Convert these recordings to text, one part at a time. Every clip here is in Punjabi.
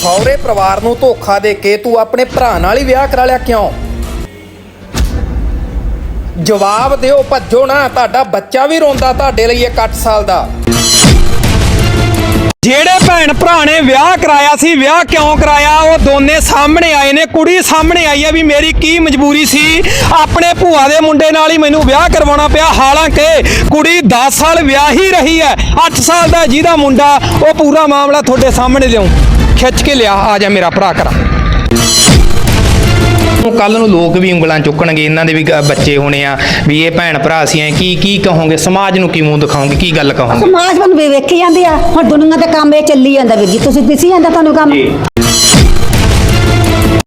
ਸਹੁਰੇ ਪਰਿਵਾਰ ਨੂੰ ਧੋਖਾ ਦੇ ਕੇ ਤੂੰ ਆਪਣੇ ਭਰਾ ਨਾਲ ਹੀ ਵਿਆਹ ਕਰਾ ਲਿਆ ਕਿਉਂ? ਜਵਾਬ ਦਿਓ, ਭੱਜੋ ਨਾ। ਤੁਹਾਡਾ ਬੱਚਾ ਵੀ ਰੋਂਦਾ ਤੁਹਾਡੇ ਲਈ ਇੱਕ 8 ਸਾਲ ਦਾ। ਜਿਹੜੇ ਭੈਣ ਭਰਾ ਨੇ ਵਿਆਹ ਕਰਾਇਆ ਸੀ, ਵਿਆਹ ਕਿਉਂ ਕਰਾਇਆ? ਉਹ ਦੋਨੇ ਸਾਹਮਣੇ ਆਏ ਨੇ। ਕੁੜੀ ਸਾਹਮਣੇ ਆਈ ਹੈ ਵੀ ਮੇਰੀ ਕੀ ਮਜਬੂਰੀ ਸੀ? ਆਪਣੇ ਭੂਆ ਦੇ ਮੁੰਡੇ ਨਾਲ ਹੀ ਮੈਨੂੰ ਵਿਆਹ ਕਰਵਾਉਣਾ ਪਿਆ। ਹਾਲਾਂਕਿ ਕੁੜੀ 10 ਸਾਲ ਵਿਆਹੀ ਰਹੀ ਹੈ। 8 ਸਾਲ ਦਾ ਜਿਹਦਾ ਮੁੰਡਾ, ਉਹ ਪੂਰਾ ਮਾਮਲਾ ਤੁਹਾਡੇ ਸਾਹਮਣੇ ਲਿਆਉਂ ਖਿੱਚ ਕੇ ਲਿਆ ਆ ਜਾ ਮੇਰਾ ਭਰਾ ਕਰਾ ਕੱਲ ਨੂੰ ਲੋਕ ਵੀ ਉਂਗਲਾਂ ਚੁੱਕਣਗੇ ਇਹਨਾਂ ਦੇ ਵੀ ਬੱਚੇ ਹੋਣੇ ਆ ਵੀ ਇਹ ਭੈਣ ਭਰਾ ਸੀ ਐ ਕੀ ਕੀ ਕਹੋਗੇ? ਸਮਾਜ ਨੂੰ ਕੀ ਮੂੰਹ ਦਿਖਾਓਗੇ? ਕੀ ਗੱਲ ਕਹੋਗੇ? ਸਮਾਜ ਵੱਲ ਵੀ ਵੇਖੀ ਜਾਂਦੀ ਆ ਹੁਣ ਦੁਨੀਆ ਤੇ ਕੰਮ ਇਹ ਚੱਲੀ ਜਾਂਦਾ ਵੀਰ ਜੀ ਤੁਸੀਂ ਦਿਸੀ ਜਾਂਦਾ ਤੁਹਾਨੂੰ ਕੰਮ? ਜੀ।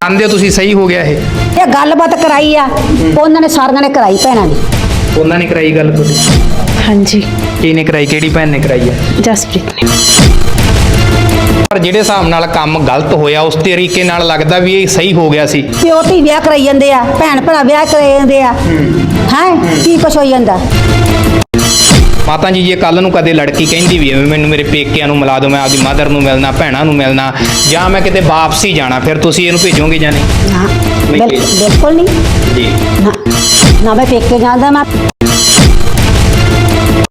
ਆਂਦੇ ਤੁਸੀਂ ਸਹੀ ਹੋ ਗਿਆ ਇਹ? ਇਹ ਗੱਲਬਾਤ ਕਰਾਈ ਆ ਉਹਨਾਂ ਨੇ ਸਾਰੀਆਂ ਨੇ ਕਰਾਈ ਭੈਣਾਂ ਨੇ ਉਹਨਾਂ ਨੇ ਕਰਾਈ ਗੱਲ ਤੁਹਾਡੀ? ਹਾਂਜੀ। ਕਿਹਨੇ ਕਰਾਈ ਕਿਹੜੀ ਭੈਣ ਨੇ ਕਰਾਈ ਹੈ ਜਸਪ੍ਰੀਤ ਨੇ। ਪਰ ਜਿਹੜੇ ਹਿਸਾਬ ਨਾਲ ਕੰਮ ਗਲਤ ਹੋਇਆ ਉਸ ਤਰੀਕੇ ਨਾਲ ਲੱਗਦਾ ਵੀ ਇਹ ਸਹੀ ਹੋ ਗਿਆ ਸੀ। ਪਿਓ ਧੀ ਵਿਆਹ ਕਰਾਈ ਜਾਂਦੇ ਆ ਭੈਣ ਭਰਾ ਵਿਆਹ ਕਰਾਈ ਜਾਂਦੇ ਆ। ਹੈ? ਕੀ ਕੁਛ ਹੋਈ ਜਾਂਦਾ? ਮਾਤਾ ਜੀ ਜੇ ਕੱਲ ਨੂੰ ਕਦੇ ਲੜਕੀ ਕਹਿੰਦੀ ਵੀ ਹੈ ਵੀ ਮੈਨੂੰ ਮੇਰੇ ਪੇਕਿਆਂ ਨੂੰ ਮਿਲਾ ਦਿਓ ਮੈਂ ਆਪਦੀ ਮਦਰ ਨੂੰ ਮਿਲਣਾ ਭੈਣਾਂ ਨੂੰ ਮਿਲਣਾ ਜਾਂ ਮੈਂ ਕਿਤੇ ਵਾਪਸੀ ਜਾਣਾ ਫਿਰ ਤੁਸੀਂ ਇਹਨੂੰ ਭੇਜੋਗੇ ਜਾਂ ਨਹੀਂ? ਨਾ ਬਿਲ- ਬਿਲਕੁਲ ਨਹੀਂ। ਜੀ। ਨਾ ਨਾ ਮੈਂ ਪੇਕੇ ਜਾਂਦਾ ਮੈਂ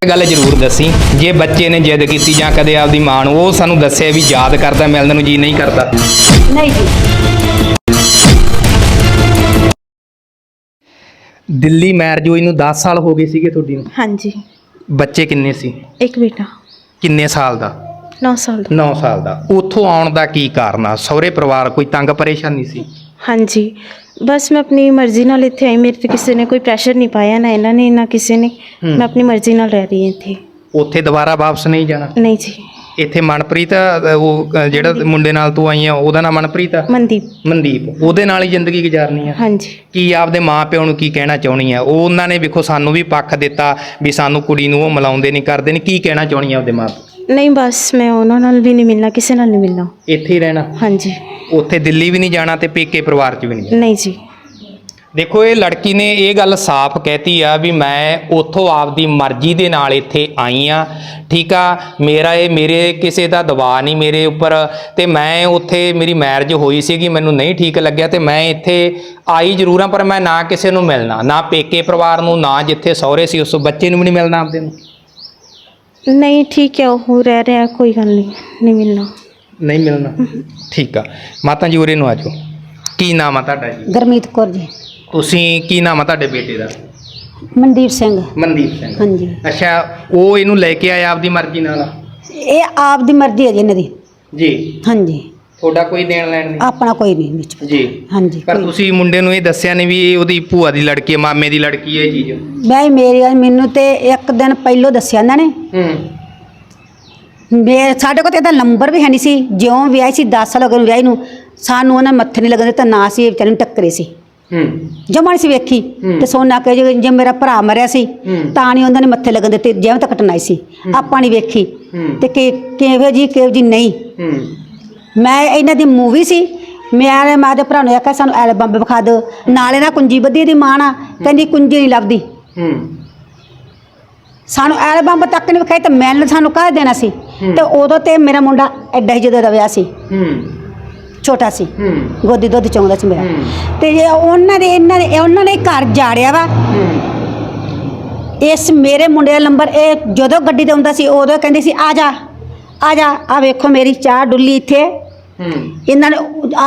ਗੱਲ ਜ਼ਰੂਰ ਦੱਸੀ ਜੇ ਬੱਚੇ ਨੇ ਜਿੱਦ ਕੀਤੀ ਜਾਂ ਕਦੇ ਆਪਦੀ ਮਾਂ ਨੂੰ ਉਹ ਸਾਨੂੰ ਦੱਸਿਆ ਵੀ ਯਾਦ ਕਰਦਾ ਮਿਲਣ ਨੂੰ ਜੀ ਨਹੀਂ ਕਰਦਾ। ਨਹੀਂ ਜੀ। ਦਿੱਲੀ ਮੈਰਿਜ ਹੋਈ ਨੂੰ 10 ਸਾਲ ਹੋ ਗਏ ਸੀਗੇ ਤੁਹਾਡੀ ਨੂੰ? ਹਾਂਜੀ। ਬੱਚੇ ਕਿੰਨੇ ਸੀ? ਇੱਕ ਬੇਟਾ। ਕਿੰਨੇ ਸਾਲ ਦਾ? 9 ਸਾਲ ਦਾ। 9 ਸਾਲ ਦਾ। ਉੱਥੋਂ ਆਉਣ ਦਾ ਕੀ ਕਾਰਨ ਆ? ਸਹੁਰੇ ਪਰਿਵਾਰ ਕੋਈ ਤੰਗ ਪਰੇਸ਼ਾਨੀ ਸੀ? ਹਾਂਜੀ। ਬਸ ਮੈਂ ਆਪਣੀ ਮਰਜ਼ੀ ਨਾਲ ਇੱਥੇ ਆਈ ਮੇਰੇ ਤੇ ਕਿਸੇ ਨੇ ਕੋਈ ਪ੍ਰੈਸ਼ਰ ਨਹੀਂ ਪਾਇਆ ਨਾ ਇਹਨਾਂ ਨੇ ਨਾ ਕਿਸੇ ਨੇ। ਮੈਂ ਆਪਣੀ ਮਰਜ਼ੀ ਨਾਲ ਰਹਿ ਰਹੀ ਹਾਂ ਇੱਥੇ। ਉੱਥੇ ਦੁਬਾਰਾ ਵਾਪਸ ਨਹੀਂ ਜਾਣਾ? ਨਹੀਂ ਜੀ। ਇੱਥੇ ਮਨਪ੍ਰੀਤ ਅ, ਉਹ ਅ, ਜਿਹੜਾ ਮੁੰਡੇ ਨਾਲ ਤੂੰ ਆਈ ਆ ਉਹਦਾ ਨਾਮ ਮਨਪ੍ਰੀਤ ਆ? ਮਨਦੀਪ। ਮਨਦੀਪ। ਉਹਦੇ ਨਾਲ ਹੀ ਜ਼ਿੰਦਗੀ ਗੁਜ਼ਾਰਨੀ ਆ? ਹਾਂਜੀ। ਕੀ ਆਪਦੇ ਮਾਪਿਆਂ ਨੂੰ ਕੀ ਕਹਿਣਾ ਚਾਹਣੀ ਆ? ਉਹ ਉਹਨਾਂ ਨੇ ਵੇਖੋ ਸਾਨੂੰ ਵੀ ਪੱਖ ਦਿੱਤਾ ਵੀ ਸਾਨੂੰ ਕੁੜੀ ਨੂੰ ਉਹ ਮਿਲਾਉਂਦੇ ਨਹੀਂ ਕਰਦੇ ਨੇ ਕੀ ਕਹਿਣਾ ਚਾਹਣੀ ਆ ਆਪਦੇ ਮਾਪ ਨਹੀਂ ਬਸ ਮੈਂ ਉਹਨਾਂ ਨਾਲ ਵੀ ਨਹੀਂ ਮਿਲਣਾ ਕਿਸੇ ਨਾਲ ਨਹੀਂ ਮਿਲਣਾ। ਇੱਥੇ ਹੀ ਰਹਿਣਾ? ਹਾਂਜੀ। ਉੱਥੇ ਦਿੱਲੀ ਵੀ ਨਹੀਂ ਜਾਣਾ ਤੇ ਪੇਕੇ ਪਰਿਵਾਰ 'ਚ ਵੀ ਨਹੀਂ ਜਾਣਾ? ਨਹੀਂ ਜੀ। ਦੇਖੋ ਇਹ ਲੜਕੀ ਨੇ ਇਹ ਗੱਲ ਸਾਫ਼ ਕਹਿਤੀ ਆ ਵੀ ਮੈਂ ਉੱਥੋਂ ਆਪਦੀ ਮਰਜ਼ੀ ਦੇ ਨਾਲ ਇੱਥੇ ਆਈ ਆ ਠੀਕ ਆ? ਮੇਰਾ ਇਹ ਮੇਰੇ ਕਿਸੇ ਦਾ ਦਬਾਅ ਨਹੀਂ ਮੇਰੇ ਉੱਪਰ ਤੇ ਮੈਂ ਉੱਥੇ ਮੇਰੀ ਮੈਰਿਜ ਹੋਈ ਸੀਗੀ ਮੈਨੂੰ ਨਹੀਂ ਠੀਕ ਲੱਗਿਆ ਤੇ ਮੈਂ ਇੱਥੇ ਆਈ ਜ਼ਰੂਰ ਆ ਪਰ ਮੈਂ ਨਾ ਕਿਸੇ ਨੂੰ ਮਿਲਣਾ ਨਾ ਪੇਕੇ ਪਰਿਵਾਰ ਨੂੰ ਨਾ ਜਿੱਥੇ ਸਹੁਰੇ ਸੀ ਉਸ ਬੱਚੇ ਨੂੰ ਵੀ ਨਹੀਂ ਮਿਲਣਾ ਆਪਦੇ ਨੂੰ। ਨਹੀਂ ਠੀਕ ਹੈ ਉਹ ਰਹਿ ਰਿਹਾ ਕੋਈ ਗੱਲ ਨਹੀਂ ਨਹੀਂ ਮਿਲਣਾ। ਨਹੀਂ ਮਿਲਣਾ? ਠੀਕ ਆ। ਮਾਤਾ ਜੀ ਉਰੇ ਨੂੰ ਆਜੋ ਕੀ ਨਾਮ ਆ ਤੁਹਾਡਾ ਜੀ? ਗਰਮੀਤ ਕੌਰ ਜੀ। ਤੁਸੀਂ ਕੀ ਨਾਮ ਆ ਤੁਹਾਡੇ ਬੇਟੇ ਦਾ? ਮਨਦੀਪ ਸਿੰਘ। ਮਨਦੀਪ ਸਿੰਘ। ਹਾਂਜੀ। ਅੱਛਾ ਉਹ ਇਹਨੂੰ ਲੈ ਕੇ ਆਇਆ ਆਪਦੀ ਮਰਜ਼ੀ ਨਾਲ? ਇਹ ਆਪ ਦੀ ਮਰਜ਼ੀ ਹੈ ਜੀ ਇਹਨਾਂ ਦੀ। ਜੀ। ਹਾਂਜੀ। ਤੁਹਾਡਾ ਕੋਈ ਦੇਣ ਲੈਣ ਨਹੀਂ? ਆਪਣਾ ਕੋਈ ਨਹੀਂ ਵਿੱਚ। ਜੀ। ਹਾਂਜੀ ਪਰ ਕੋਈ- ਤੁਸੀਂ ਮੁੰਡੇ ਨੂੰ ਇਹ ਦੱਸਿਆ ਨਹੀਂ ਵੀ ਇਹ ਉਹਦੀ ਭੂਆ ਦੀ ਲੜਕੀ ਹੈ ਮਾਮੇ ਦੀ ਲੜਕੀ ਹੈ ਇਹ ਚੀਜ਼। ਮੈਂ ਮੇਰੀ ਮੈਨੂੰ ਤੇ ਇੱਕ ਦਿਨ ਪਹਿਲੋਂ ਦੱਸਿਆ ਇਹਨਾਂ ਨੇ। ਹੂੰ। ਮੇਰੇ ਸਾਡੇ ਕੋਲ ਤੇ ਇਹਦਾ ਨੰਬਰ ਵੀ ਹੈ ਨਹੀਂ ਸੀ। ਜਿਉਂ ਵਿਆਹੀ ਸੀ 10 ਸਾਲ ਹੋ ਗਏ ਵਿਆਹੀ ਨੂੰ। ਸਾਨੂੰ ਉਹਨਾਂ ਮੱਥੇ ਨਹੀਂ ਲੱਗਦੇ ਤਾਂ ਨਾ ਸੀ ਇਹ ਵਿਚਾਰੇ ਨੂੰ ਟੱਕਰੇ ਸੀ। ਹੂੰ। ਜਮਾ ਨਹੀਂ ਸੀ ਵੇਖੀ। ਹੂੰ। ਤੇ ਸੋਨਾ ਕਹੇ ਜੇ ਜੇ ਮੇਰਾ ਭਰਾ ਮਰਿਆ ਸੀ ਹੂੰ। ਤਾਂ ਨਹੀਂ ਉਹਨਾਂ ਨੇ ਮੱਥੇ ਲੱਗਣ ਦਿੱਤੇ ਜਿਵੇਂ ਤੱਕ ਕਟਨਾਈ ਸੀ। ਆਪਾਂ ਨਹੀਂ ਵੇਖੀ। ਹੂੰ। ਤੇ ਕਿ ਕਿਵੇਂ ਜੀ ਕਿਵੇਂ ਜੀ ਨਹੀਂ। ਹੂੰ। ਮੈਂ ਇਹਨਾਂ ਦੀ ਮੂਵੀ ਸੀ। ਮੈਂ ਮੈਂ ਦੇ ਭਰਾ ਨੂੰ ਆਖਿਆ ਸਾਨੂੰ ਐਲਬਮ ਵਿਖਾ ਦਿਓ। ਨਾਲੇ ਨਾ ਕੁੰਜੀ ਬੱਧੀ ਦੀ ਮਾਂ ਨਾ ਕਹਿੰਦੀ ਕੁੰਜੀ ਨਹੀਂ ਲੱਭਦੀ। ਹੂੰ। ਸਾਨੂੰ ਐਲਬਮ ਤੱਕ ਨਹੀਂ ਵਿਖਾਈ ਤਾਂ ਮੈਂ ਸਾਨੂੰ ਕਾਹ ਦੇਣਾ ਸੀ। ਤੇ ਉਦੋਂ ਤੇ ਮੇਰਾ ਮੁੰਡਾ ਐਡਾ ਹੀ ਜਦੋਂ ਦਾ ਵਿਆਹ ਸੀ। ਹੂੰ। ਛੋਟਾ ਸੀ। ਹੂੰ। ਗੋਦੀ ਦੁੱਧ ਚੋਂਦਾ ਸੀ ਮੇਰਾ। ਹੂੰ। ਤੇ ਜੇ ਉਹਨਾਂ ਦੇ ਇਹਨਾਂ ਦੇ ਉਹਨਾਂ ਨੇ ਘਰ ਜਾੜਿਆ ਵਾ। ਹੂੰ। ਇਸ ਮੇਰੇ ਮੁੰਡੇ ਦਾ ਨੰਬਰ ਇਹ ਜਦੋਂ ਗੱਡੀ ਤੇ ਆਉਂਦਾ ਸੀ ਉਦੋਂ ਕਹਿੰਦੇ ਸੀ ਆ ਜਾ। ਆ ਜਾ ਆ ਵੇਖੋ ਮੇਰੀ ਚਾਹ ਡੁੱਲੀ ਇੱਥੇ। ਹੂੰ। ਇਹਨਾਂ ਨੇ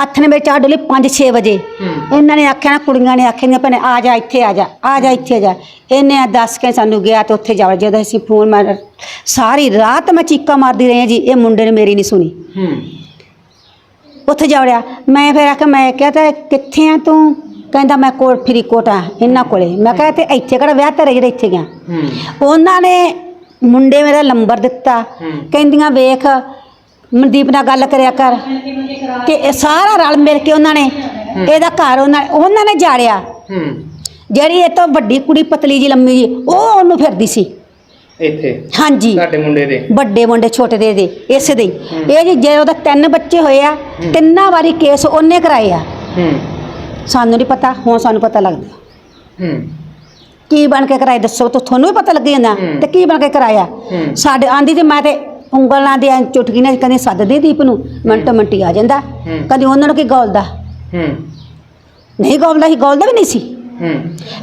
ਹੱਥ ਨੇ ਮੇਰੀ ਚਾਹ ਡੁੱਲੀ 5-6 ਵਜੇ। ਇਹਨਾਂ ਨੇ ਆਖਿਆ ਨਾ ਕੁੜੀਆਂ ਨੇ ਆਖਿਆ ਭੈਣੇ ਆ ਜਾ ਇੱਥੇ ਆ ਜਾ ਆ ਜਾ ਇੱਥੇ ਆ ਜਾ। ਇਹਨੇ ਦੱਸ ਕੇ ਸਾਨੂੰ ਗਿਆ ਤੇ ਉੱਥੇ ਜਾ ਜਦੋਂ ਅਸੀਂ ਫੋਨ ਮਾਰ ਸਾਰੀ ਰਾਤ ਮੈਂ ਚੀਕਾਂ ਮਾਰਦੀ ਰਹੀ ਜੀ ਇਹ ਮੁੰਡੇ ਨੇ ਮੇਰੀ ਨਹੀਂ ਸੁਣੀ। ਹੂੰ। ਉੱਥੇ ਜਾ ਵੜਿਆ। ਮੈਂ ਫਿਰ ਆਖਿਆ ਮੈਂ ਕਿਹਾ ਤਾਂ ਕਿੱਥੇ ਆ ਤੂੰ? ਕਹਿੰਦਾ ਮੈਂ ਕੋਲ ਫਰੀਦਕੋਟ ਆ ਇਹਨਾਂ ਕੋਲੇ। ਮੈਂ ਕਿਹਾ ਤੇ ਇੱਥੇ ਕਿਹੜਾ ਵਿਆਹ ਤੇਰੇ ਜਿਹੜੇ ਇੱਥੇ ਗਿਆ ਹੂੰ। ਉਹਨਾਂ ਨੇ ਮੁੰਡੇ ਮੇਰਾ ਨੰਬਰ ਦਿੱਤਾ। ਕਹਿੰਦੀਆਂ ਵੇਖ ਮਨਦੀਪ ਨਾਲ ਗੱਲ ਕਰਿਆ ਕਰ ਤੇ ਇਹ ਸਾਰਾ ਰਲ ਮਿਲ ਕੇ ਉਹਨਾਂ ਨੇ ਇਹਦਾ ਘਰ ਉਹਨਾਂ ਉਹਨਾਂ ਨੇ ਜਾੜਿਆ। ਜਿਹੜੀ ਇਹ ਤੋਂ ਵੱਡੀ ਕੁੜੀ ਪਤਲੀ ਜੀ ਲੰਮੀ ਜੀ ਉਹ ਉਹਨੂੰ ਫਿਰਦੀ ਸੀ। ਇੱਥੇ? ਹਾਂਜੀ। ਤੁਹਾਡੇ ਮੁੰਡੇ ਦੇ? ਵੱਡੇ ਮੁੰਡੇ ਛੋਟੇ ਦੇ ਦੇ ਇਸੇ ਦੇ। ਇਹ ਜੀ ਜੇ ਉਹਦਾ ਤਿੰਨ ਬੱਚੇ ਹੋਏ ਆ ਤਿੰਨਾਂ ਵਾਰੀ ਕੇਸ ਉਹਨੇ ਕਰਾਏ ਆ। ਹੂੰ। ਸਾਨੂੰ ਨਹੀਂ ਪਤਾ ਹੁਣ ਸਾਨੂੰ ਪਤਾ ਲੱਗਦਾ। ਹੂੰ। ਕੀ ਬਣ ਕੇ ਕਰਾਏ ਦੱਸੋ ਤਾਂ ਤੁਹਾਨੂੰ ਵੀ ਪਤਾ ਲੱਗ ਜਾਂਦਾ ਹੂੰ। ਤੇ ਕੀ ਬਣ ਕੇ ਕਰਾਇਆ? ਹੂੰ। ਸਾਡੇ ਆਂਦੀ ਤੇ ਮੈਂ ਤੇ ਉਂਗਲਾਂ ਦੇ ਚੁਟਕੀ ਨਾਲ ਕਦੇ ਸੱਦਦੇ ਦੀਪ ਨੂੰ ਮਿੰਟ ਮਿੰਟੀ ਆ ਜਾਂਦਾ। ਹੂੰ। ਕਦੇ ਉਹਨਾਂ ਨੂੰ ਕੀ ਗੋਲਦਾ? ਹੂੰ। ਨਹੀਂ ਗੋਲਦਾ ਸੀ ਗੋਲਦਾ ਵੀ ਨਹੀਂ ਸੀ। ਹੂੰ।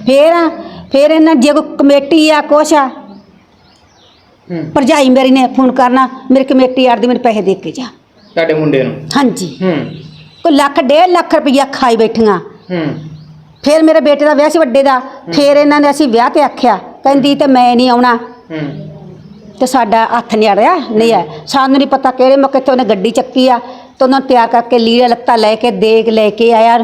ਫੇਰ ਫੇਰ ਇਹਨਾਂ ਜੇ ਕੋਈ ਕਮੇਟੀ ਆ ਕੁਛ ਆ ਹੂੰ। ਭਰਜਾਈ ਮੇਰੀ ਨੇ ਫੋਨ ਕਰਨਾ ਮੇਰੀ ਕਮੇਟੀ ਆੜਦੀ ਮੈਨੂੰ ਪੈਸੇ ਦੇ ਕੇ ਜਾ। ਤੁਹਾਡੇ ਮੁੰਡੇ ਨੂੰ? ਹਾਂਜੀ। ਹੂੰ। ਕੋਈ ਲੱਖ ਡੇਢ ਲੱਖ ਰੁਪਈਆ ਖਾਈ ਬੈਠੀਆਂ। ਹੂੰ। ਫਿਰ ਮੇਰੇ ਬੇਟੇ ਦਾ ਵਿਆਹ ਸੀ ਵੱਡੇ ਦਾ ਫਿਰ ਇਹਨਾਂ ਨੇ ਅਸੀਂ ਵਿਆਹ ਤੇ ਆਖਿਆ ਕਹਿੰਦੀ ਤੇ ਮੈਂ ਨਹੀਂ ਆਉਣਾ। ਹੂੰ। ਤੇ ਸਾਡਾ ਹੱਥ ਨਹੀਂ ਅੜਿਆ ਨਹੀਂ ਹੈ ਸਾਨੂੰ ਨਹੀਂ ਪਤਾ ਕਿਹੜੇ ਮੌਕੇ ਤੇ ਉਹਨੇ ਗੱਡੀ ਚੱਕੀ ਆ ਤੇ ਉਹਨਾਂ ਨੂੰ ਤਿਆਰ ਕਰਕੇ ਲੀੜਾ ਲੱਤਾ ਲੈ ਕੇ ਦੇਗ ਲੈ ਕੇ ਆਇਆ।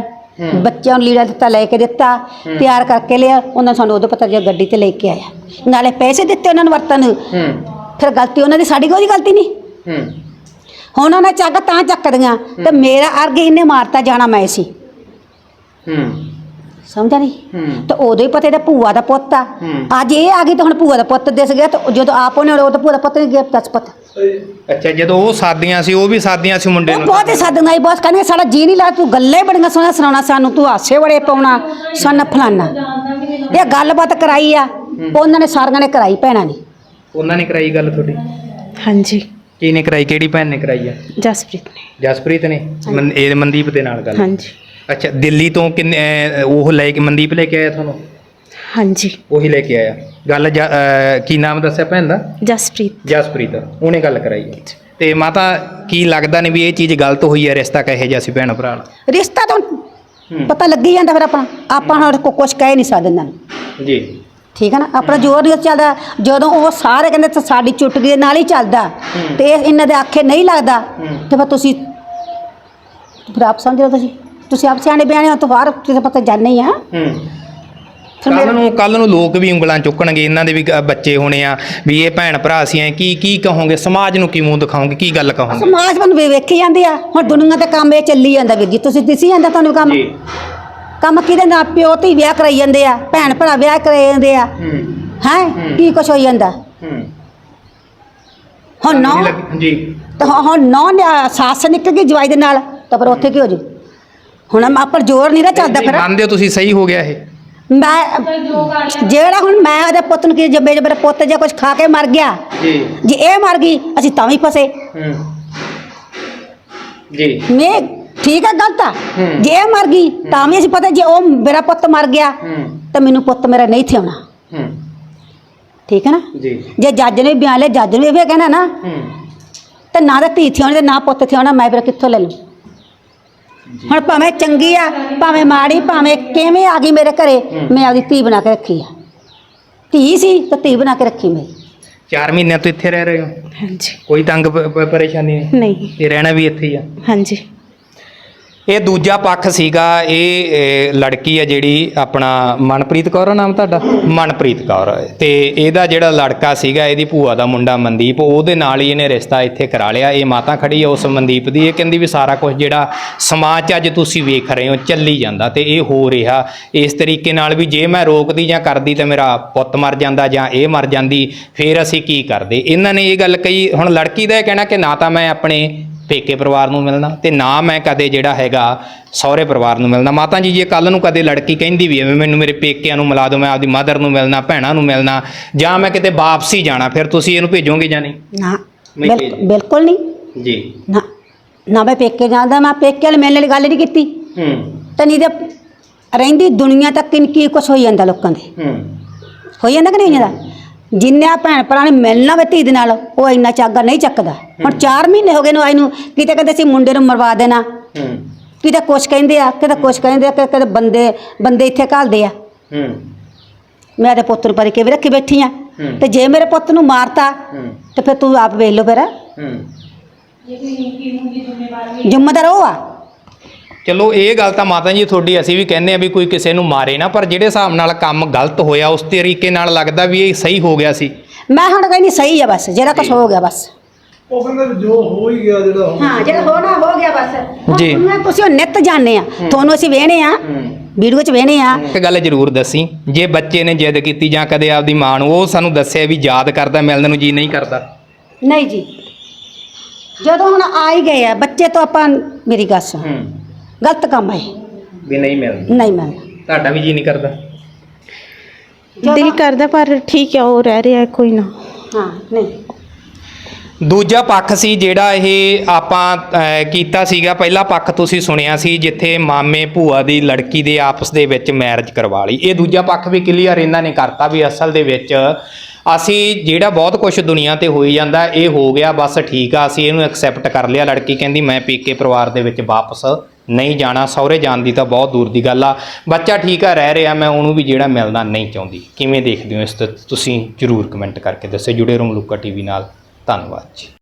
ਬੱਚਿਆਂ ਨੂੰ ਲੀੜਾ ਲੱਤਾ ਲੈ ਕੇ ਦਿੱਤਾ ਤਿਆਰ ਕਰਕੇ ਲਿਆ ਉਹਨਾਂ ਨੂੰ ਸਾਨੂੰ ਉਦੋਂ ਪਤਾ ਜੇ ਗੱਡੀ ਤੇ ਲੈ ਕੇ ਆਇਆ। ਨਾਲੇ ਪੈਸੇ ਦਿੱਤੇ ਉਹਨਾਂ ਨੂੰ ਵਰਤਨ। ਨੂੰ ਹੂੰ। ਫਿਰ ਗਲਤੀ ਉਹਨਾਂ ਦੀ ਸਾਡੀ ਕੋਈ ਗਲਤੀ ਨਹੀਂ। ਹੂੰ। ਹੁਣ ਉਹਨਾਂ ਚੱਕ ਤਾਂ ਚੱਕਦੀਆਂ ਤੇ ਮੇਰਾ ਅਰਗ ਇਹਨੇ ਮਾਰਤਾ ਜਾਣਾ ਮੈਂ ਸੀ। ਹੂੰ। ਸਮਝਿਆ ਨਹੀਂ? ਹੂੰ। ਤੇ ਉਦੋਂ ਹੀ ਪਤਾ ਇਹਦਾ ਭੂਆ ਦਾ ਪੁੱਤ ਆ। ਹੂੰ। ਅੱਜ ਇਹ ਆ ਗਈ ਤਾਂ ਹੁਣ ਭੂਆ ਦਾ ਪੁੱਤ ਦਿਸ ਗਿਆ ਤੇ ਜਦੋਂ ਆਪ ਉਹਨੇ ਉਹ ਤਾਂ ਭੂਆ ਦਾ ਪੁੱਤ ਨਹੀਂ ਗਿਆ ਦੱਸ ਪਤਾ। ਅੱਛਾ ਜਦੋਂ ਉਹ ਸਾਦੀਆਂ ਸੀ ਉਹ ਵੀ ਸਾਦੀਆਂ ਸੀ ਮੁੰਡੇ ਉਹ ਨੂੰ ਬਹੁਤ ਹੀ ਸਦਨਾ ਹੀ ਬਹੁਤ ਕਹਿੰਦੇ ਸਾਡਾ ਜੀ ਨਹੀਂ ਲੱਗਦਾ ਤੂੰ ਗੱਲਾਂ ਬੜੀਆਂ ਸੋਹਣੀਆਂ ਸੁਣਾਉਣਾ ਸਾਨੂੰ ਤੂੰ ਹਾਸੇ ਬੜੇ ਪਾਉਣਾ ਸਨ ਫਲਾਨਾ। ਇਹ ਗੱਲਬਾਤ ਕਰਾਈ ਆ ਉਹਨਾਂ ਨੇ ਸਾਰੀਆਂ ਨੇ ਕਰਾਈ ਭੈਣਾਂ ਨੇ ਉਹਨਾਂ ਨੇ ਕਰਾਈ ਗੱਲ ਤੁਹਾਡੀ? ਹਾਂਜੀ। ਕੀ ਨੇ ਕਰਾਈ ਕਿਹੜੀ ਭੈਣ ਨੇ ਕਰਾਈ ਆ? ਜਸਪ੍ਰੀਤ ਨੇ। ਜਸਪ੍ਰੀਤ ਨੇ? ਮਨ- ਇਹ ਮਨਦੀਪ ਦੇ ਨਾਲ ਗੱਲ। ਹਾਂਜੀ। ਅੱਛਾ ਦਿੱਲੀ ਤੋਂ ਕਿੰਨੇ ਅਹ, ਉਹ ਲੈ ਕੇ ਮਨਦੀਪ ਲੈ ਕੇ ਆਇਆ ਤੁਹਾਨੂੰ? ਹਾਂਜੀ। ਉਹੀ ਲੈ ਕੇ ਆਇਆ। ਗੱਲ ਜ- ਅਹ, ਕੀ ਨਾਮ ਦੱਸਿਆ ਭੈਣ ਦਾ? ਜਸਪ੍ਰੀਤ। ਜਸਪ੍ਰੀਤ ਉਹਨੇ ਗੱਲ ਕਰਾਈ ਹੈ। ਤੇ ਮਾਤਾ ਕੀ ਲੱਗਦਾ ਨਹੀਂ ਵੀ ਇਹ ਚੀਜ਼ ਗਲਤ ਹੋਈ ਹੈ ਰਿਸ਼ਤਾ ਕਹੇ ਜਿਹਾ ਸੀ ਭੈਣ ਭਰਾ ਨਾਲ ਰਿਸ਼ਤਾ ਤਾਂ ਹੂੰ। ਪਤਾ ਲੱਗੀ ਜਾਂਦਾ ਫਿਰ ਆਪਾਂ ਆਪਾਂ ਹੁਣ ਕੋ ਕੁਝ ਕਹਿ ਨਹੀਂ ਸਕਦੇ ਇਹਨਾਂ ਨੂੰ। ਜੀ। ਠੀਕ ਹੈ ਨਾ? ਆਪਣਾ ਜ਼ੋਰ ਨਹੀਂ ਚੱਲਦਾ। ਜਦੋਂ ਉਹ ਸਾਰੇ ਕਹਿੰਦੇ ਤਾਂ ਸਾਡੀ ਚੁਟਕੀ ਦੇ ਨਾਲ ਹੀ ਚੱਲਦਾ। ਹੂੰ। ਤੇ ਇਹ ਇਹਨਾਂ ਦੇ ਆਖੇ ਨਹੀਂ ਲੱਗਦਾ। ਹੂੰ। ਤੇ ਫਿਰ ਤੁਸੀਂ ਫਿਰ ਆਪ ਸਮਝ ਤੁਸੀਂ। ਤੁਸੀਂ ਆਪ ਸਿਆਣੇ ਬਿਆਣੇ ਹੋ ਤਾਂ ਬਾਹਰ ਕਿਸੇ ਪਤਾ ਜਾਣੇ ਹੀ ਆ। ਹੂੰ। ਫਿਰ ਕੱਲ ਨੂੰ ਕੱਲ ਨੂੰ ਲੋਕ ਵੀ ਉਂਗਲਾਂ ਚੁੱਕਣਗੇ ਇਹਨਾਂ ਦੇ ਵੀ ਗ- ਬੱਚੇ ਹੋਣੇ ਆ ਵੀ ਇਹ ਭੈਣ ਭਰਾ ਸੀ ਐ ਕੀ ਕੀ ਕਹੋਗੇ? ਸਮਾਜ ਨੂੰ ਕੀ ਮੂੰਹ ਦਿਖਾਓਗੇ? ਕੀ ਗੱਲ ਕਹੋਗੇ? ਸਮਾਜ ਵੱਲ ਵੇ- ਵੇਖੀ ਜਾਂਦੇ ਆ। ਹੁਣ ਦੁਨੀਆ ਤੇ ਕੰਮ ਇਹ ਚੱਲੀ ਜਾਂਦਾ ਵੀਰ ਜੀ। ਤੁਸੀਂ ਦਿਸੀ ਜਾਂਦਾ ਤੁਹਾਨੂੰ ਕੰਮ? ਜੀ। ਕੰਮ ਕਿਹਦੇ ਨਾਲ? ਪਿਓ ਤੇ ਵਿਆਹ ਕਰਾਈ ਜਾਂਦੇ ਆ ਭੈਣ ਭਰਾ ਵਿਆਹ ਕਰਾਈ ਜਾਂਦੇ ਆ। ਹੂੰ। ਹੈ। ਕੀ ਕੁਛ ਹੋਈ ਜਾਂਦਾ? ਹੂੰ। ਹੁਣ ਨੌ ਜੀ। ਤਾਂ ਹੁਣ- ਨੌ ਨੇ ਸੱਸ ਨਿਕਲ ਗਈ ਜਵਾਈ ਦੇ ਨਾਲ ਤਾਂ ਫਿਰ ਉੱਥੇ ਕੀ ਹੋ ਜੂ? ਹੁਣ ਆਪਾਂ ਜ਼ੋਰ ਨਹੀਂ ਨਾ ਚੱਲਦਾ ਫਿਰ ਮੰਨਦੇ ਹੋ ਤੁਸੀਂ ਸਹੀ ਹੋ ਗਿਆ ਇਹ। ਮੈਂ ਜਿਹੜਾ ਹੁਣ ਮੈਂ ਉਹਦੇ ਪੁੱਤ ਨੂੰ ਕਿ ਜੱਬੇ ਜੱਬੇ ਪੁੱਤ ਜੇ ਕੁਝ ਖਾ ਕੇ ਮਰ ਗਿਆ ਜੀ। ਜੇ ਇਹ ਮਰ ਗਈ ਅਸੀਂ ਤਾਂ ਵੀ ਫਸੇ। ਹੂੰ। ਜੀ। ਮੈਂ ਠੀਕ ਹੈ ਗਲਤ ਆ। ਜੇ ਇਹ ਮਰ ਗਈ ਤਾਂ ਵੀ ਅਸੀਂ ਪਤਾ ਜੇ ਉਹ ਮੇਰਾ ਪੁੱਤ ਮਰ ਗਿਆ ਹੂੰ। ਤਾਂ ਮੈਨੂੰ ਪੁੱਤ ਮੇਰਾ ਨਹੀਂ ਥਿਆਉਣਾ। ਹੂੰ। ਠੀਕ ਹੈ ਨਾ? ਜੀ। ਜੇ ਜੱਜ ਨੇ ਬਿਆਨ ਲਿਆ ਜੱਜ ਨੇ ਵੀ ਇਹ ਕਹਿਣਾ ਨਾ। ਹੂੰ। ਤੇ ਨਾ ਤਾਂ ਧੀ ਥਿਆਉਣੀ ਤੇ ਨਾ ਪੁੱਤ ਥਿਆਉਣਾ ਮੈਂ ਫਿਰ ਕਿੱਥੋਂ ਲੈ ਲਵਾਂ ਹੁਣ ਭਾਵੇਂ ਚੰਗੀ ਆ ਭਾਵੇਂ ਮਾੜੀ ਭਾਵੇਂ ਕਿਵੇਂ ਆ ਗਈ ਮੇਰੇ ਘਰੇ। ਮੈਂ ਆਪਦੀ ਧੀ ਬਣਾ ਕੇ ਰੱਖੀ ਆ। ਧੀ ਸੀ ਤਾਂ ਧੀ ਬਣਾ ਕੇ ਰੱਖੀ ਮੇਰੀ। 4 ਮਹੀਨਿਆਂ ਤੋਂ ਇੱਥੇ ਰਹਿ ਰਹੇ ਹੋ? ਹਾਂਜੀ। ਕੋਈ ਤੰਗ ਪ- ਪ- ਪਰੇਸ਼ਾਨੀ ਨਹੀਂ? ਨਹੀਂ। ਇਹ ਰਹਿਣਾ ਵੀ ਇੱਥੇ ਹੀ ਆ? ਹਾਂਜੀ। ਇਹ ਦੂਜਾ ਪੱਖ ਸੀਗਾ, ਇਹ ਲੜਕੀ ਹੈ ਜਿਹੜੀ ਆਪਣਾ ਮਨਪ੍ਰੀਤ ਕੌਰ ਨਾਮ ਤੁਹਾਡਾ? ਮਨਪ੍ਰੀਤ ਕੌਰ ਤੇ ਇਹਦਾ ਜਿਹੜਾ ਲੜਕਾ ਸੀਗਾ, ਇਹਦੀ ਭੂਆ ਦਾ ਮੁੰਡਾ ਮਨਦੀਪ, ਉਹਦੇ ਨਾਲ ਹੀ ਇਹਨੇ ਰਿਸ਼ਤਾ ਇੱਥੇ ਕਰਾ ਲਿਆ। ਇਹ ਮਾਤਾ ਖੜੀ ਆ ਉਸ ਮਨਦੀਪ ਦੀ। ਇਹ ਕਹਿੰਦੀ ਵੀ ਸਾਰਾ ਕੁਝ ਜਿਹੜਾ ਸਮਾਜ 'ਚ ਅੱਜ ਤੁਸੀਂ ਵੇਖ ਰਹੇ ਹੋ, ਚੱਲੀ ਜਾਂਦਾ ਤੇ ਇਹ ਹੋ ਰਿਹਾ। ਇਸ ਤਰੀਕੇ ਨਾਲ ਵੀ ਜੇ ਮੈਂ ਰੋਕਦੀ ਜਾਂ ਕਰਦੀ ਤਾਂ ਮੇਰਾ ਪੁੱਤ ਮਰ ਜਾਂਦਾ ਜਾਂ ਇਹ ਮਰ ਜਾਂਦੀ, ਫੇਰ ਅਸੀਂ ਕੀ ਕਰਦੇ? ਇਹਨਾਂ ਨੇ ਇਹ ਗੱਲ ਕਹੀ। ਹੁਣ ਲੜਕੀ ਦਾ ਇਹ ਕਹਿਣਾ ਕਿ ਨਾ ਤਾਂ ਮੈਂ ਆਪਣੇ ਪੇਕੇ ਪਰਿਵਾਰ ਨੂੰ ਮਿਲਣਾ ਤੇ ਨਾ ਮੈਂ ਕਦੇ ਜਿਹੜਾ ਹੈਗਾ ਸਹੁਰੇ ਪਰਿਵਾਰ ਨੂੰ ਮਿਲਣਾ। ਮਾਤਾ ਜੀ ਜੇ ਕੱਲ ਨੂੰ ਕਦੇ ਲੜਕੀ ਕਹਿੰਦੀ ਵੀ ਐਵੇਂ ਮੈਨੂੰ ਮੇਰੇ ਪੇਕਿਆਂ ਨੂੰ ਮਿਲਾ ਦਿਓ ਮੈਂ ਆਪਦੀ ਮਦਰ ਨੂੰ ਮਿਲਣਾ ਭੈਣਾਂ ਨੂੰ ਮਿਲਣਾ ਜਾਂ ਮੈਂ ਕਿਤੇ ਵਾਪਸੀ ਜਾਣਾ ਫਿਰ ਤੁਸੀਂ ਇਹਨੂੰ ਭੇਜੋਗੇ ਜਾਂ ਨਹੀਂ? ਨਾ ਬਿਲਕੁਲ- ਨਹੀਂ। ਜੀ। ਨਾ ਨਾ ਮੈਂ ਪੇਕੇ ਜਾਂਦਾ ਮੈਂ ਪੇਕੇ ਵਾਲੇ ਮਿਲਣ ਵਾਲੀ ਗੱਲ ਨਹੀਂ ਕੀਤੀ। ਹੂੰ। ਤੇ ਨਹੀਂ ਤੇ ਰਹਿੰਦੀ ਦੁਨੀਆ ਤੱਕ ਕੀ ਕੀ ਕੁਛ ਹੋਈ ਜਾਂਦਾ ਲੋਕਾਂ ਦੇ? ਹੂੰ। ਹੋਈ ਜਾਂਦਾ ਕਿ ਨਹੀਂ ਹੋਈ ਜਾਂਦਾ? ਜਿੰਨੇ ਆ ਭੈਣ ਭਰਾ ਨੇ ਮਿਲਣਾ ਵੇ ਧੀ ਦੇ ਨਾਲ ਉਹ ਇੰਨਾ ਚਾਗਾ ਨਹੀਂ ਚੱਕਦਾ। ਹੁਣ 4 ਮਹੀਨੇ ਹੋ ਗਏ ਨੂੰ ਆਈ ਨੂੰ ਕਿਤੇ ਕਹਿੰਦੇ ਸੀ ਮੁੰਡੇ ਨੂੰ ਮਰਵਾ ਦੇਣਾ। ਹੂੰ। ਕਿਤੇ ਕੁਛ ਕਹਿੰਦੇ ਆ ਕਿਤੇ ਕੁਛ ਕਹਿੰਦੇ ਆ ਕਿ ਕਿਤੇ ਬੰਦੇ ਬੰਦੇ ਇੱਥੇ ਘੱਲਦੇ ਆ। ਹੂੰ। ਮੈਂ ਤੇ ਪੁੱਤ ਨੂੰ ਪਰੇ ਕੇ ਵੀ ਰੱਖੀ ਬੈਠੀ ਆ। ਹੂੰ। ਤੇ ਜੇ ਮੇਰੇ ਪੁੱਤ ਨੂੰ ਮਾਰਤਾ ਹੂੰ। ਤੇ ਫਿਰ ਤੂੰ ਆਪ ਵੇਖ ਲਓ ਫਿਰ। ਹੂੰ। ਜ਼ਿੰਮੇਦਾਰ ਉਹ ਆ। ਚਲੋ ਇਹ ਗੱਲ ਤਾਂ ਮਾਤਾ ਜੀ ਤੁਹਾਡੀ ਅਸੀਂ ਵੀ ਕਹਿੰਦੇ ਆ ਵੀ ਕੋਈ ਕਿਸੇ ਨੂੰ ਮਾਰੇ ਨਾ ਪਰ ਜਿਹੜੇ ਹਿਸਾਬ ਨਾਲ ਕੰਮ ਗਲਤ ਹੋਇਆ ਉਸ ਤਰੀਕੇ ਨਾਲ ਲੱਗਦਾ ਵੀ ਇਹ ਸਹੀ ਹੋ ਗਿਆ ਸੀ। ਮੈਂ ਹੁਣ ਕਹਿੰਦੀ ਸਹੀ ਆ ਬਸ ਜਿਹੜਾ ਕੁਛ ਹੋ ਗਿਆ ਬਸ। ਉਹ ਕਹਿੰਦੇ ਜੋ ਹੋ ਹੀ ਗਿਆ ਜਿਹੜਾ ਹੋ ਹਾਂ ਜਿਹੜਾ ਹੋਣਾ ਹੋ ਗਿਆ ਬਸ। ਜੀ। ਹੁਣ ਤੁਸੀਂ ਉਹ ਨਿੱਤ ਜਾਣਦੇ ਆ ਤੁਹਾਨੂੰ ਅਸੀਂ ਵੇਹਣੇ ਆ ਵੀਡੀਓ ਚ ਵੇਹਣੇ ਆ। ਇੱਕ ਗੱਲ ਜ਼ਰੂਰ ਦੱਸੀ ਜੇ ਬੱਚੇ ਨੇ ਜਿੱਦ ਕੀਤੀ ਜਾਂ ਕਦੇ ਆਪਦੀ ਮਾਂ ਨੂੰ ਉਹ ਸਾਨੂੰ ਦੱਸਿਆ ਵੀ ਯਾਦ ਕਰਦਾ ਮਿਲਣ ਨੂੰ ਜੀ ਨਹੀਂ ਕਰਦਾ। ਨਹੀਂ ਜੀ। ਜਦੋਂ ਹੁਣ ਆ ਹੀ ਗਏ ਆ ਬੱਚੇ ਤੋਂ ਆਪਾਂ ਮੇਰੀ ਗੱਲ ਸੁਣ। ਹੂੰ। ਗਲਤ ਕੰਮ ਹੈ ਵੀ ਨਹੀਂ ਮਿਲਦਾ। ਨਹੀਂ ਮੈਂ ਤੁਹਾਡਾ ਵੀ ਜੀ ਨਹੀਂ ਕਰਦਾ। ਦਿਲ ਕਰਦਾ ਪਰ ਠੀਕ ਹੈ ਉਹ ਰਹਿ ਰਿਹਾ ਕੋਈ ਨਾ। ਹਾਂ ਨਹੀਂ। ਦੂਜਾ ਪੱਖ ਸੀ ਜਿਹੜਾ ਇਹ ਆਪਾਂ ਅਹ, ਕੀਤਾ ਸੀਗਾ। ਪਹਿਲਾ ਪੱਖ ਤੁਸੀਂ ਸੁਣਿਆ ਸੀ ਜਿੱਥੇ ਮਾਮੇ ਭੂਆ ਦੀ ਲੜਕੀ ਦੇ ਆਪਸ ਦੇ ਵਿੱਚ ਮੈਰਿਜ ਕਰਵਾ ਲਈ। ਇਹ ਦੂਜਾ ਪੱਖ ਵੀ ਕਲੀਅਰ ਇਹਨਾਂ ਨੇ ਕਰਤਾ ਵੀ ਅਸਲ ਦੇ ਵਿੱਚ ਅਸੀਂ ਜਿਹੜਾ ਬਹੁਤ ਕੁਝ ਦੁਨੀਆ ਤੇ ਹੋਈ ਜਾਂਦਾ ਇਹ ਹੋ ਗਿਆ ਬਸ ਠੀਕ ਆ ਅਸੀਂ ਇਹਨੂੰ ਐਕਸੈਪਟ ਕਰ ਲਿਆ। ਲੜਕੀ ਕਹਿੰਦੀ ਮੈਂ ਪੀਕੇ ਪਰਿਵਾਰ ਦੇ ਵਿੱਚ ਵਾਪਸ ਨਹੀਂ ਜਾਣਾ, ਸਹੁਰੇ ਜਾਣ ਦੀ ਤਾਂ ਬਹੁਤ ਦੂਰ ਦੀ ਗੱਲ ਆ। ਬੱਚਾ ਠੀਕ ਆ, ਰਹਿ ਰਿਹਾ, ਮੈਂ ਉਹਨੂੰ ਵੀ ਜਿਹੜਾ ਮਿਲਣਾ ਨਹੀਂ ਚਾਹੁੰਦੀ। ਕਿਵੇਂ ਦੇਖਦੇ ਹੋ ਇਸ ਤੇ ਤੁਸੀਂ? ਜਰੂਰ ਕਮੈਂਟ ਕਰਕੇ ਦੱਸਿਓ। ਜੁੜੇ ਰਹੋ ਮਲੂਕਾ ਟੀਵੀ ਨਾਲ। ਧੰਨਵਾਦ ਜੀ।